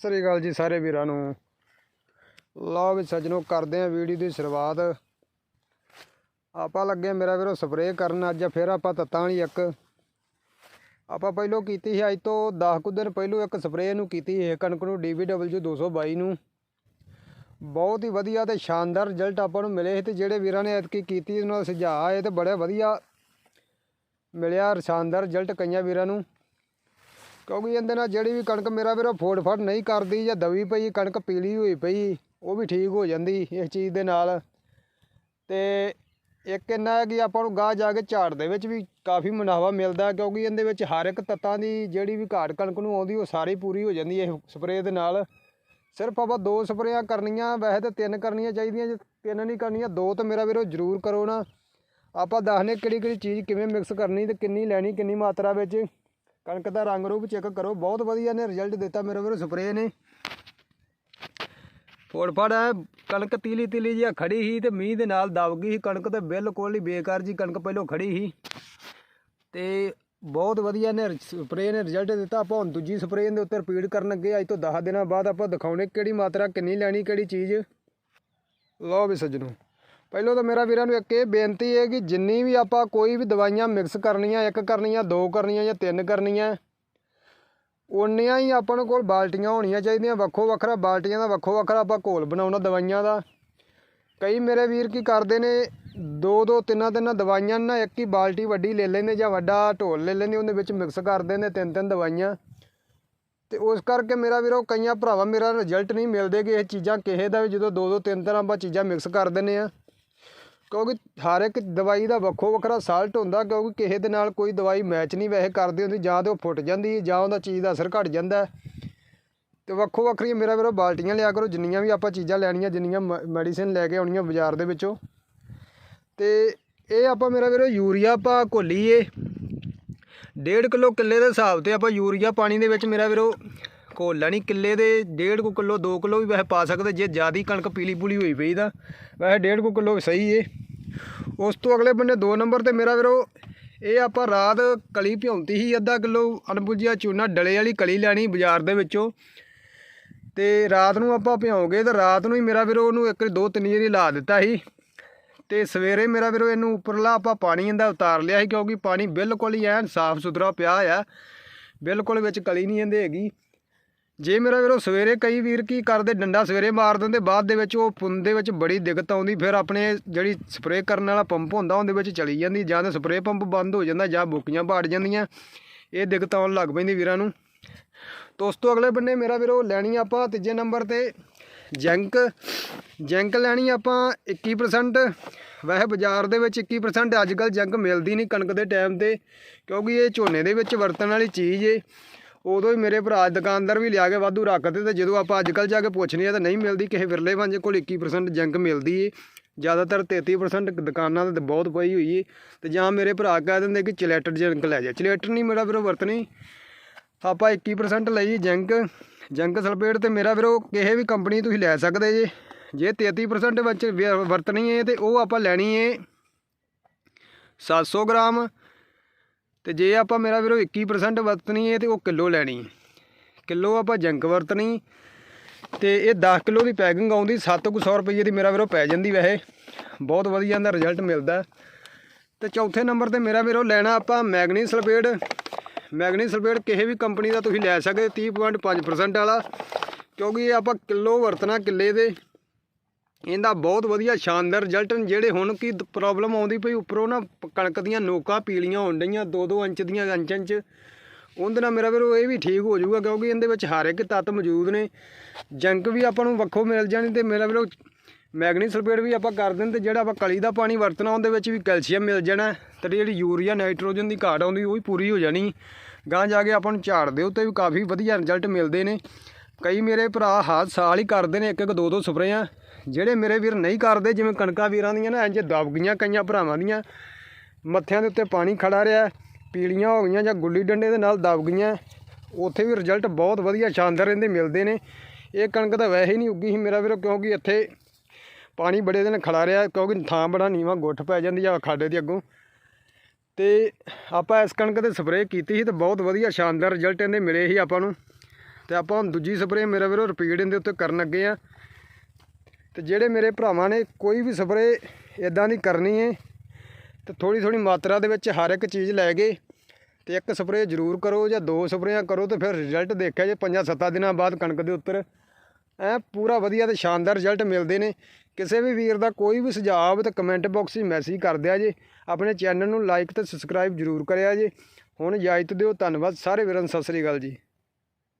ਸਤਿ ਸ੍ਰੀ ਅਕਾਲ ਜੀ ਸਾਰੇ ਵੀਰਾਂ ਨੂੰ। ਲਓ ਵੀ ਸੱਜਣੋ, ਕਰਦੇ ਆ ਵੀਡੀਓ ਦੀ ਸ਼ੁਰੂਆਤ। ਆਪਾਂ ਲੱਗੇ ਮੇਰਾ ਵੀਰੋ ਸਪਰੇਅ ਕਰਨ, ਅੱਜ ਫਿਰ ਆਪਾਂ ਤੱਤਾਂ ਵਾਲੀ ਇੱਕ। ਆਪਾਂ ਪਹਿਲੋਂ ਕੀਤੀ ਸੀ, ਅੱਜ ਤੋਂ 10 ਕੁ ਦਿਨ ਪਹਿਲੋਂ ਇੱਕ ਸਪਰੇਅ ਨੂੰ ਕੀਤੀ ਸੀ, ਕਣਕ ਨੂੰ DBW 222 ਨੂੰ। ਬਹੁਤ ਹੀ ਵਧੀਆ ਤੇ ਸ਼ਾਨਦਾਰ ਰਿਜ਼ਲਟ ਆਪਾਂ ਨੂੰ ਮਿਲੇ ਸੀ ਤੇ ਜਿਹੜੇ ਵੀਰਾਂ ਨੇ ਐਤਕੀ ਕੀਤੀ, ਉਹਨਾਂ ਦਾ ਸੁਝਾਅ ਆਏ ਤੇ ਬੜਾ ਵਧੀਆ ਮਿਲਿਆ, ਸ਼ਾਨਦਾਰ ਰਿਜ਼ਲਟ ਕਈਆਂ ਵੀਰਾਂ ਨੂੰ। ਕਿਉਂਕਿ ਇਹਦੇ ਨਾਲ ਜਿਹੜੀ ਵੀ ਕਣਕ ਮੇਰਾ ਵੀਰੋ ਫੋੜ ਫੜ ਨਹੀਂ ਕਰਦੀ ਜਾਂ ਦਵੀ ਪਈ, ਕਣਕ ਪੀਲੀ ਹੋਈ ਪਈ, ਉਹ ਵੀ ਠੀਕ ਹੋ ਜਾਂਦੀ ਇਸ ਚੀਜ਼ ਦੇ ਨਾਲ। ਤੇ ਇੱਕ ਇੰਨਾ ਹੈ ਕਿ ਆਪਾਂ ਨੂੰ ਗਾਹ ਜਾ ਕੇ ਝਾੜ ਦੇ ਵਿੱਚ ਵੀ ਕਾਫੀ ਮੁਨਾਫਾ ਮਿਲਦਾ ਕਿਉਂਕਿ ਇਹਦੇ ਵਿੱਚ ਹਰ ਇੱਕ ਤੱਤਾਂ ਦੀ ਜਿਹੜੀ ਵੀ ਘਾਟ ਕਣਕ ਨੂੰ ਆਉਂਦੀ, ਉਹ ਸਾਰੀ ਪੂਰੀ ਹੋ ਜਾਂਦੀ ਹੈ ਸਪਰੇਅ ਦੇ ਨਾਲ। ਸਿਰਫ ਆਪਾਂ ਦੋ ਸਪਰੇਆਂ ਕਰਨੀਆਂ, ਵੈਸੇ ਤਾਂ ਤਿੰਨ ਕਰਨੀਆਂ ਚਾਹੀਦੀਆਂ, ਜੇ ਤਿੰਨ ਨਹੀਂ ਕਰਨੀਆਂ, ਦੋ ਤਾਂ ਮੇਰਾ ਵੀਰੋ ਜ਼ਰੂਰ ਕਰੋ ਨਾ। ਆਪਾਂ ਦੱਸਨੇ ਕਿਹੜੀ ਕਿਹੜੀ ਚੀਜ਼ ਕਿਵੇਂ ਮਿਕਸ ਕਰਨੀ ਤੇ ਕਿੰਨੀ ਲੈਣੀ, ਕਿੰਨੀ ਮਾਤਰਾ ਵਿੱਚ। ਕਣਕ ਦਾ ਰੰਗ ਰੂਪ ਚੈੱਕ ਕਰੋ। ਬਹੁਤ ਵਧੀਆ ਨੇ ਰਿਜ਼ਲਟ ਦਿੱਤਾ ਮੇਰੇ ਵੀਰੋ ਸਪਰੇਅ ਨੇ। ਫੋੜ ਫੜ ਐ ਕਣਕ ਤੀਲੀ ਤੀਲੀ ਜਿਹਾ ਖੜੀ ਸੀ ਤੇ ਮੀਂਹ ਦੇ ਨਾਲ ਦਬ ਗਈ ਸੀ। ਕਣਕ ਤੇ ਬਿਲਕੁਲ ਹੀ ਬੇਕਾਰ ਜੀ, ਕਣਕ ਪਹਿਲੋਂ ਖੜੀ ਸੀ। ਤੇ ਬਹੁਤ ਵਧੀਆ ਨੇ ਸਪਰੇਅ ਨੇ ਰਿਜ਼ਲਟ ਦਿੱਤਾ। ਆਪਾਂ ਹੁਣ ਦੂਜੀ ਸਪਰੇਅ ਦੇ ਉੱਤੇ ਰਿਪੀਟ ਕਰਨ ਲੱਗੇ ਅੱਜ ਤੋਂ 10 ਦਿਨਾਂ ਬਾਅਦ ਆਪਾਂ ਦਿਖਾਉਣੇ ਕਿਹੜੀ ਮਾਤਰਾ ਕਿੰਨੀ ਲੈਣੀ, ਕਿਹੜੀ ਚੀਜ਼। ਲਓ ਵੀ ਸੱਜਣੋ। ਪਹਿਲਾਂ ਤਾਂ ਮੇਰਾ ਵੀਰਾਂ ਨੂੰ ਇੱਕ ਇਹ ਬੇਨਤੀ ਹੈ ਕਿ ਜਿੰਨੀ ਵੀ ਆਪਾਂ ਕੋਈ ਵੀ ਦਵਾਈਆਂ ਮਿਕਸ ਕਰਨੀਆਂ, ਇੱਕ ਕਰਨੀਆਂ, ਦੋ ਕਰਨੀਆਂ ਜਾਂ ਤਿੰਨ ਕਰਨੀਆਂ, ਉਨੀਆਂ ਹੀ ਆਪਾਂ ਕੋਲ ਬਾਲਟੀਆਂ ਹੋਣੀਆਂ ਚਾਹੀਦੀਆਂ, ਵੱਖੋ ਵੱਖਰਾ ਬਾਲਟੀਆਂ ਦਾ, ਵੱਖੋ ਵੱਖਰਾ ਆਪਾਂ ਘੋਲ ਬਣਾਉਣਾ ਦਵਾਈਆਂ ਦਾ। ਕਈ ਮੇਰੇ ਵੀਰ ਕੀ ਕਰਦੇ ਨੇ, ਦੋ ਦੋ, ਤਿੰਨਾਂ ਤਿੰਨਾਂ ਦਵਾਈਆਂ ਨਾ ਇੱਕ ਹੀ ਬਾਲਟੀ ਵੱਡੀ ਲੈ ਲੈਂਦੇ ਜਾਂ ਵੱਡਾ ਢੋਲ ਲੈ ਲੈਂਦੇ, ਉਹਦੇ ਵਿੱਚ ਮਿਕਸ ਕਰ ਦਿੰਦੇ, ਤਿੰਨ ਤਿੰਨ ਦਵਾਈਆਂ। ਤੇ ਉਸ ਕਰਕੇ ਮੇਰਾ ਵੀਰੋ, ਕਈਆਂ ਭਰਾਵਾਂ ਮੇਰਾ ਰਿਜ਼ਲਟ ਨਹੀਂ ਮਿਲਦੇ ਕਿ ਇਹ ਚੀਜ਼ਾਂ ਕਿਸੇ ਦਾ ਵੀ, ਜਦੋਂ ਦੋ ਦੋ, ਤਿੰਨ ਤਿੰਨ ਆਪਾਂ ਚੀਜ਼ਾਂ ਮਿਕਸ ਕਰ ਦਿੰਦੇ ਆ ਕਿਉਂਕਿ ਹਰ ਇੱਕ ਦਵਾਈ ਦਾ ਵੱਖੋ ਵੱਖਰਾ ਸਾਲਟ ਹੁੰਦਾ, ਕਿਉਂਕਿ ਕਿਸੇ ਦੇ ਨਾਲ ਕੋਈ ਦਵਾਈ ਮੈਚ ਨਹੀਂ, ਵੈਸੇ ਕਰਦੀ ਹੁੰਦੀ, ਜਾਂ ਤੇ ਉਹ ਫੁੱਟ ਜਾਂਦੀ ਜਾਂ ਉਹਦਾ ਚੀਜ਼ ਦਾ ਅਸਰ ਘਟ ਜਾਂਦਾ ਹੈ। ਤੇ ਵੱਖੋ ਵੱਖਰੀਆਂ ਮੇਰਾ ਵੀਰੋ ਬਾਲਟੀਆਂ ਲਿਆ ਕਰੋ, ਜਿੰਨੀਆਂ ਵੀ ਆਪਾਂ ਚੀਜ਼ਾਂ ਲੈਣੀਆਂ, ਜਿੰਨੀਆਂ ਮੈਡੀਸਿਨ ਲੈ ਕੇ ਆਉਣੀਆਂ ਬਾਜ਼ਾਰ ਦੇ ਵਿੱਚੋਂ। ਤੇ ਇਹ ਆਪਾਂ ਮੇਰਾ ਵੀਰੋ ਯੂਰੀਆ ਆਪਾਂ ਘੋਲੀਏ ਡੇਢ ਕਿਲੋ ਕਿੱਲੇ ਦੇ ਹਿਸਾਬ ਤੇ ਆਪਾਂ ਯੂਰੀਆ ਪਾਣੀ ਦੇ ਵਿੱਚ ਮੇਰਾ ਵੀਰੋ ਘੋਲ ਲੈਣੀ, ਕਿੱਲੇ ਦੇ ਡੇਢ ਕੁ ਕਿਲੋ 2 ਕਿਲੋ ਵੀ ਵੈਸੇ ਪਾ ਸਕਦੇ, ਜੇ ਜ਼ਿਆਦੀ ਕਣਕ ਪੀਲੀ ਪੂਲੀ ਹੋਈ ਪਈ ਤਾਂ। ਵੈਸੇ ਡੇਢ ਕੁ ਕਿਲੋ ਸਹੀ ਏ। ਉਸ ਤੋਂ ਅਗਲੇ ਬੰਨੇ 2 ਨੰਬਰ ਤੇ ਮੇਰਾ ਵੀਰੋ, ਇਹ ਆਪਾਂ ਰਾਤ ਕਲੀ ਭਿਉਂਤੀ ਸੀ ਅੱਧਾ ਕਿਲੋ ਅਣਬੁੱਝਿਆ ਚੂਨਾ ਡਲੇ ਵਾਲੀ ਕਲੀ ਲੈਣੀ ਬਾਜ਼ਾਰ ਦੇ ਵਿੱਚੋਂ। ਤੇ ਰਾਤ ਨੂੰ ਆਪਾਂ ਭਿਉਂਗੇ ਤੇ ਰਾਤ ਨੂੰ ਹੀ ਮੇਰਾ ਵੀਰੋ ਉਹਨੂੰ ਇੱਕ ਦੋ ਤਿੰਨ ਜਿਹੜੀ ਲਾ ਦਿੱਤਾ ਸੀ। ਤੇ ਸਵੇਰੇ ਮੇਰਾ ਵੀਰੋ ਇਹਨੂੰ ਉੱਪਰਲਾ ਆਪਾਂ ਪਾਣੀ ਇਹਦਾ ਉਤਾਰ ਲਿਆ ਸੀ ਕਿਉਂਕਿ ਪਾਣੀ ਬਿਲਕੁਲ ਹੀ ਐਨ ਸਾਫ਼ ਸੁਥਰਾ ਪਿਆ ਆ। ਬਿਲਕੁਲ ਵਿੱਚ ਕਲੀ ਨਹੀਂ ਇਹਦੇ ਹੈਗੀ। ਜੇ ਮੇਰਾ ਵੀਰੋ ਸਵੇਰੇ ਕਈ ਵੀਰ ਕੀ ਕਰਦੇ, ਡੰਡਾ ਸਵੇਰੇ ਮਾਰ ਦਿੰਦੇ, ਬਾਅਦ ਦੇ ਵਿੱਚ ਉਹ ਪੁੰਨ ਦੇ ਵਿੱਚ ਬੜੀ ਦਿੱਕਤ ਆਉਂਦੀ, ਫਿਰ ਆਪਣੇ ਜਿਹੜੀ ਸਪਰੇਅ ਕਰਨ ਵਾਲਾ ਪੰਪ ਹੁੰਦਾ, ਉਹਦੇ ਵਿੱਚ ਚਲੀ ਜਾਂਦੀ, ਜਾਂ ਤਾਂ ਸਪਰੇਅ ਪੰਪ ਬੰਦ ਹੋ ਜਾਂਦਾ, ਜਾਂ ਬੁੱਕੀਆਂ ਬਾੜ ਜਾਂਦੀਆਂ, ਇਹ ਦਿੱਕਤ ਆਉਣ ਲੱਗ ਪੈਂਦੀ ਵੀਰਾਂ ਨੂੰ। ਤੋਂ ਅਗਲੇ ਬੰਨੇ ਮੇਰਾ ਵੀਰੋ ਲੈਣੀ ਆਪਾਂ ਤੀਜੇ ਨੰਬਰ ਤੇ ਜੈਂਕ ਜੈਂਕ ਲੈਣੀ ਆਪਾਂ 21% ਵੈਸੇ ਬਾਜ਼ਾਰ ਦੇ ਵਿੱਚ 21% ਅੱਜ ਕੱਲ੍ਹ ਜੈਂਕ ਮਿਲਦੀ ਨਹੀਂ ਕਣਕ ਦੇ ਟਾਈਮ ਤੇ, ਕਿਉਂਕਿ ਇਹ ਝੋਨੇ ਦੇ ਵਿੱਚ ਵਰਤਣ ਵਾਲੀ ਚੀਜ਼ ਏ। ਉਦੋਂ ਹੀ ਮੇਰੇ ਭਰਾ ਦੁਕਾਨਦਾਰ ਵੀ ਲਿਆ ਕੇ ਵਾਧੂ ਰੱਖਦੇ ਤੇ ਜਦੋਂ ਆਪਾਂ ਅੱਜ ਕੱਲ੍ਹ ਜਾ ਕੇ ਪੁੱਛਨੇ ਆ ਤਾਂ ਨਹੀਂ ਮਿਲਦੀ, ਕਿਸੇ ਵਿਰਲੇ ਵਾਂਝੇ ਕੋਲ 21% ਜੰਕ ਮਿਲਦੀ ਏ। ਜ਼ਿਆਦਾਤਰ 33% ਦੁਕਾਨਾਂ ਤੇ ਬਹੁਤ ਪਈ ਹੋਈ ਏ। ਤੇ ਜਾਂ ਮੇਰੇ ਭਰਾ ਕਹਿ ਦਿੰਦੇ ਕਿ ਚਲੇਟਰ ਜੰਕ ਲੈ ਜਾ। ਚਲੇਟਰ ਨਹੀਂ ਮੇਰਾ ਵੀਰੋ ਵਰਤਣੀ। ਆਪਾਂ 21% ਲਈ ਜੰਕ। ਜੰਕ ਸਲਫੇਟ ਤੇ ਮੇਰਾ ਵੀਰੋ ਕਿਸੇ ਵੀ ਕੰਪਨੀ ਤੁਸੀਂ ਲੈ ਸਕਦੇ ਜੇ। ਜੇ 33% ਵਿੱਚ ਵ- ਵਰਤਣੀ ਹੈ ਤੇ ਉਹ ਆਪਾਂ ਲੈਣੀ ਹੈ 700 ਗ੍ਰਾਮ। ਤੇ ਜੇ ਆਪਾਂ ਮੇਰਾ ਵੀਰੋ 21% ਵਰਤਣੀ ਹੈ ਤੇ ਉਹ ਕਿਲੋ ਲੈਣੀ ਹੈ ਕਿਲੋ ਆਪਾਂ ਜੰਕ ਵਰਤਣੀ ਤੇ ਇਹ 10 ਕਿਲੋ ਦੀ ਪੈਕਿੰਗ ਆਉਂਦੀ 700 ਰੁਪਏ ਦੀ ਮੇਰਾ ਵੀਰੋ ਪੈ ਜਾਂਦੀ ਵੈਸੇ। ਬਹੁਤ ਵਧੀਆ ਇਹਦਾ ਰਿਜ਼ਲਟ ਮਿਲਦਾ। ਤੇ ਚੌਥੇ ਨੰਬਰ ਤੇ ਮੇਰਾ ਵੀਰੋ ਲੈਣਾ ਆਪਾਂ ਮੈਗਨੀ ਸਲਫੇਟ। ਮੈਗਨੀ ਸਲਫੇਟ ਕਿਸੇ ਵੀ ਕੰਪਨੀ ਦਾ ਤੁਸੀਂ ਲੈ ਸਕਦੇ 30.5% ਵਾਲਾ। ਕਿਉਂਕਿ ਇਹ ਆਪਾਂ ਕਿਲੋ ਵਰਤਣਾ ਕਿੱਲੇ ਦੇ। ਇਹਦਾ ਬਹੁਤ ਵਧੀਆ ਸ਼ਾਨਦਾਰ ਰਿਜ਼ਲਟ ਨੇ ਜਿਹੜੇ ਹੁਣ ਕੀ ਪ੍ਰੋਬਲਮ ਆਉਂਦੀ ਪਈ ਉੱਪਰੋਂ ਨਾ ਪ- ਕਣਕ ਦੀਆਂ ਨੋਕਾਂ ਪੀਲੀਆਂ ਹੋਣ ਡਈਆਂ 2-2 ਇੰਚ ਦੀਆਂ ਇੰਚ ਇੰਚ। ਉਹਦੇ ਨਾਲ ਮੇਰਾ ਵੀਰੋ ਇਹ ਵੀ ਠੀਕ ਹੋ ਜਾਊਗਾ ਕਿਉਂਕਿ ਇਹਦੇ ਵਿੱਚ ਹਰ ਇੱਕ ਤੱਤ ਮੌਜੂਦ ਨੇ। ਜੰਕ ਵੀ ਆਪਾਂ ਨੂੰ ਵੱਖੋ ਮਿਲ ਜਾਣੀ ਤੇ ਮੇਰਾ ਵੀਰੋ ਮੈਗਨੀ ਸਲਫੇਟ ਵੀ ਆਪਾਂ ਕਰ ਦਿੰਦੇ ਤੇ ਜਿਹੜਾ ਆਪਾਂ ਕਲੀ ਦਾ ਪਾਣੀ ਵਰਤਣਾ ਉਹਦੇ ਵਿੱਚ ਵੀ ਕੈਲਸ਼ੀਅਮ ਮਿਲ ਜਾਣਾ ਤੇ ਜਿਹੜੀ ਯੂਰੀਆ, ਨਾਈਟ੍ਰੋਜਨ ਦੀ ਘਾਟ ਆਉਂਦੀ ਉਹ ਵੀ ਪੂਰੀ ਹੋ ਜਾਣੀ। ਗਾਂ ਜਾ ਕੇ ਆਪਾਂ ਨੂੰ ਝਾੜ ਦੇ ਉੱਤੇ ਵੀ ਕਾਫੀ ਵਧੀਆ ਰਿਜ਼ਲਟ ਮਿਲਦੇ ਨੇ। ਕਈ ਮੇਰੇ ਭਰਾ ਹਰ ਸਾਲ ਹੀ ਕਰਦੇ ਨੇ ਇੱਕ ਇੱਕ ਦੋ ਦੋ ਸਪਰੇਆਂ। ਜਿਹੜੇ ਮੇਰੇ ਵੀਰ ਨਹੀਂ ਕਰਦੇ, ਜਿਵੇਂ ਕਣਕਾਂ ਵੀਰਾਂ ਦੀਆਂ ਨਾ ਇੰਜ ਦਬ ਗਈਆਂ ਕਈਆਂ ਭਰਾਵਾਂ ਦੀਆਂ। ਮੱਥਿਆਂ ਦੇ ਉੱਤੇ ਪਾਣੀ ਖੜਾ ਰਿਹਾ, ਪੀਲੀਆਂ ਹੋ ਗਈਆਂ ਜਾਂ ਗੁੱਲੀ ਡੰਡੇ ਦੇ ਨਾਲ ਦਬ ਗਈਆਂ। ਉੱਥੇ ਵੀ ਰਿਜ਼ਲਟ ਬਹੁਤ ਵਧੀਆ, ਸ਼ਾਨਦਾਰ ਇਹਦੇ ਮਿਲਦੇ ਨੇ। ਇਹ ਕਣਕ ਤਾਂ ਵੈਸੇ ਹੀ ਨਹੀਂ ਉੱਗੀ ਸੀ ਮੇਰਾ ਵੀਰੋ, ਕਿਉਂਕਿ ਇੱਥੇ ਪਾਣੀ ਬੜੇ ਦਿਨ ਖੜਾ ਰਿਹਾ, ਕਿਉਂਕਿ ਥਾਂ ਬੜਾ ਨੀਵਾਂ ਗੁੱਠ ਪੈ ਜਾਂਦੀ ਆ ਖਾਡੇ ਦੇ ਅੱਗੋਂ। ਤੇ ਆਪਾਂ ਇਸ ਕਣਕ ਤੇ ਸਪਰੇਅ ਕੀਤੀ ਸੀ ਤੇ ਬਹੁਤ ਵਧੀਆ, ਸ਼ਾਨਦਾਰ ਰਿਜ਼ਲਟ ਇਹਦੇ ਮਿਲੇ ਸੀ ਆਪਾਂ ਨੂੰ। ਤੇ ਆਪਾਂ ਹੁਣ ਦੂਜੀ ਸਪਰੇਅ ਮੇਰਾ ਵੀਰੋ ਰਿਪੀਟ ਇਹਦੇ ਉੱਤੇ ਕਰਨ ਲੱਗੇ ਆ। ਤੇ ਜਿਹੜੇ ਮੇਰੇ ਭਰਾਵਾਂ ਨੇ ਕੋਈ ਵੀ ਸਪਰੇਅ ਇਦਾਂ ਦੀ ਕਰਨੀ ਹੈ ਤੇ ਥੋੜੀ ਥੋੜੀ ਮਾਤਰਾ ਦੇ ਵਿੱਚ ਹਰ ਇੱਕ ਚੀਜ਼ ਲੈ ਕੇ ਤੇ ਇੱਕ ਸਪਰੇਅ ਜ਼ਰੂਰ ਕਰੋ ਜਾਂ ਦੋ ਸਪਰੇਆਂ ਕਰੋ ਤੇ ਫਿਰ ਰਿਜ਼ਲਟ ਦੇਖਿਆ ਜੇ ਪੰਜਾਂ ਸੱਤਾਂ ਦਿਨਾਂ ਬਾਅਦ ਕਣਕ ਦੇ ਉੱਤਰ ਐ ਪੂਰਾ ਵਧੀਆ ਤੇ ਸ਼ਾਨਦਾਰ ਰਿਜ਼ਲਟ ਮਿਲਦੇ ਨੇ। ਕਿਸੇ ਵੀ ਵੀਰ ਦਾ ਕੋਈ ਵੀ ਸੁਝਾਅ ਤਾਂ ਕਮੈਂਟ ਬਾਕਸ 'ਚ ਮੈਸੇਜ ਕਰ ਦਿਆ ਜੇ। ਆਪਣੇ ਚੈਨਲ ਨੂੰ ਲਾਈਕ ਤੇ ਸਬਸਕ੍ਰਾਈਬ ਜ਼ਰੂਰ ਕਰਿਆ ਜੇ। ਹੁਣ ਇਜਾਜ਼ਤ ਦਿਓ, ਧੰਨਵਾਦ। ਸਾਰੇ ਵੀਰਾਂ ਸਤਿ ਸ੍ਰੀ ਅਕਾਲ ਜੀ।